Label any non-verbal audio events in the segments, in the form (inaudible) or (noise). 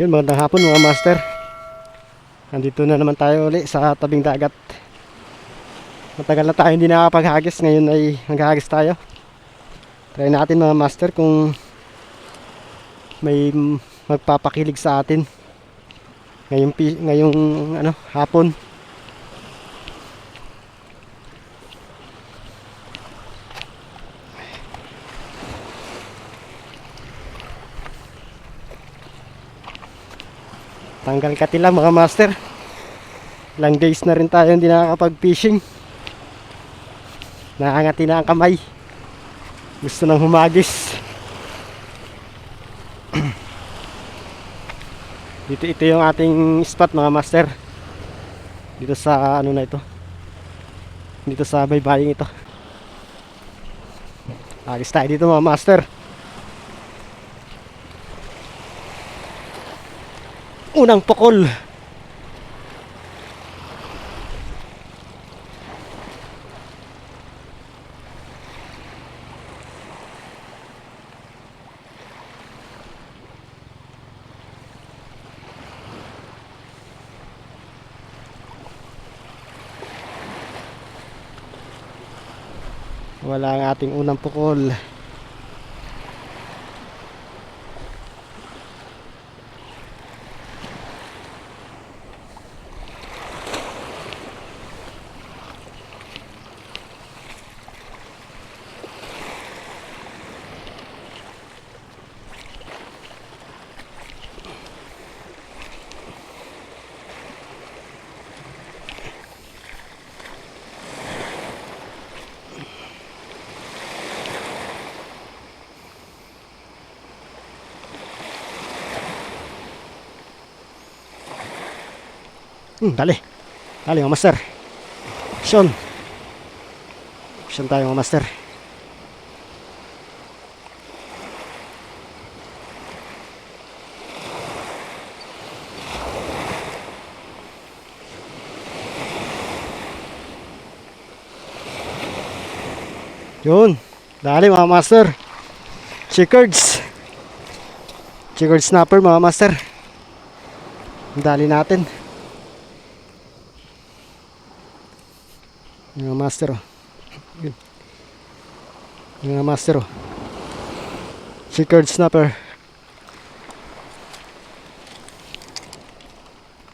Yun, magandang hapon mga master. Nandito na naman tayo uli sa tabing dagat. Matagal na tayo hindi nakapaghagis. Ngayon ay maghahagis tayo. Try natin mga master kung may magpapakilig sa atin. Ngayong, ngayong ano, hapon. Tanggal katila mga master. Ilang days na rin tayo hindi nakakapag-fishing. Nakangati na ang kamay. Gusto nang humagis. (clears throat) dito ito yung ating spot mga master. Dito sa ano na ito. Dito sa baybaying ito. Agis tayo dito mga master. Unang pukol. Wala ang ating unang pukol. Hmm, dali. Dali mga master. Action. Action tayo mga master. Yun. Dali mga master. Chickards. Chickards snapper mga master. Dali natin. Mga master oh. Mga master oh. Checkered snapper.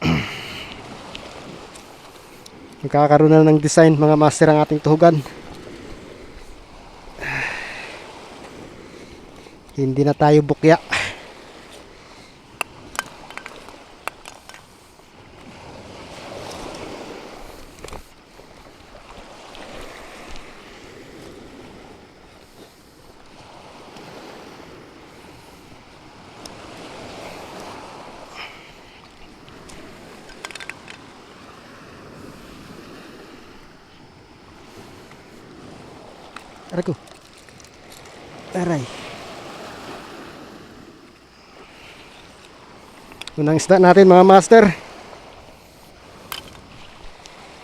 (clears throat) Magkakaroon na ng design mga master ang ating tuhugan. (sighs) Hindi na tayo bukya. Aray ko. Aray. Unang isda natin mga master.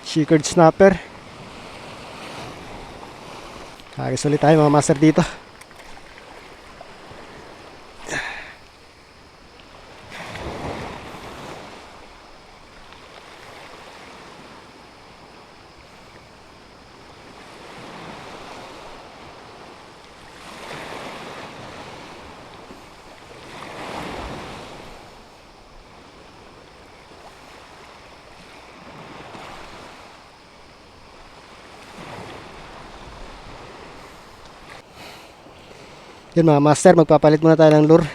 Checkered snapper. Kagis ulit tayo mga master dito. Yun mga master, magpapalit muna tayo ng lure.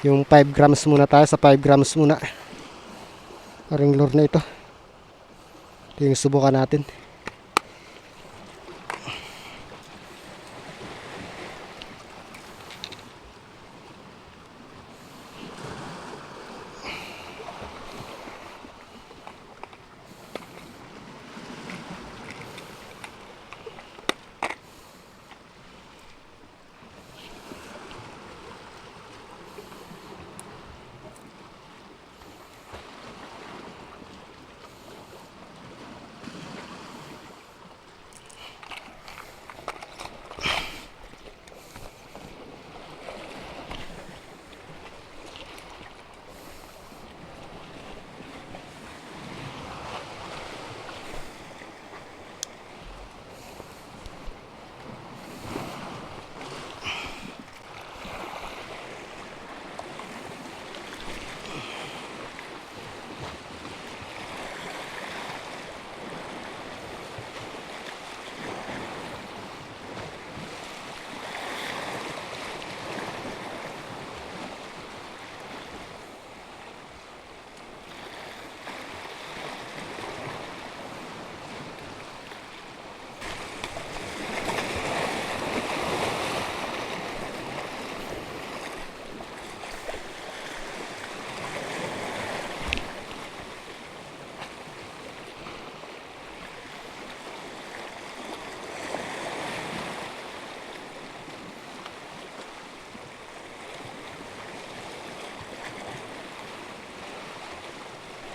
Yung 5 grams muna tayo sa 5 grams muna. Parang lure na ito. Ito yung subukan natin.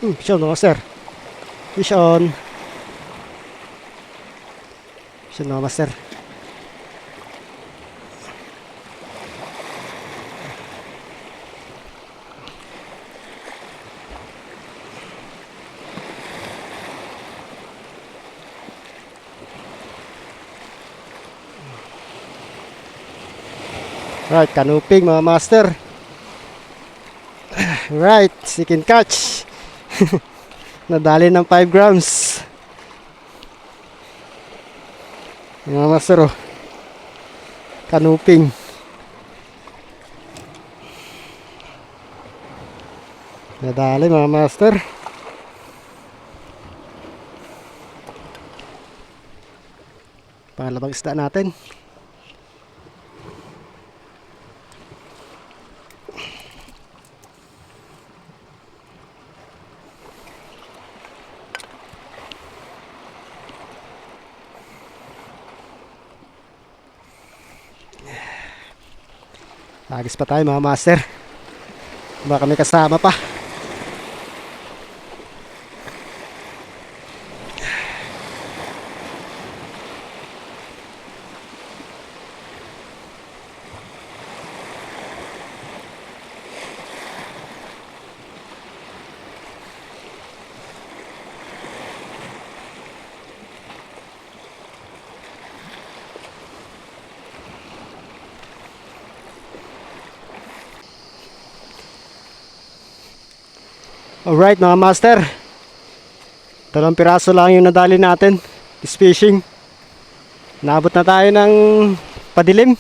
Hmm, fish on master. Fish (sighs) on. Fish on master. Right, canoping mga master. Right, second catch. (laughs) Nadali ng 5 grams. Yung Mga master oh. Canoping. Nadali mga master. Pangalabang isda natin. Agis pa tayo mga master. Baka may kasama pa. Alright mga master. Dalawang piraso lang yung nadali natin. This fishing. Naabot na tayo ng padilim.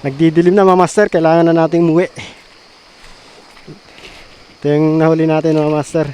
Nagdidilim na mga master. Kailangan na nating muwi. Ito yung nahuli natin mga master.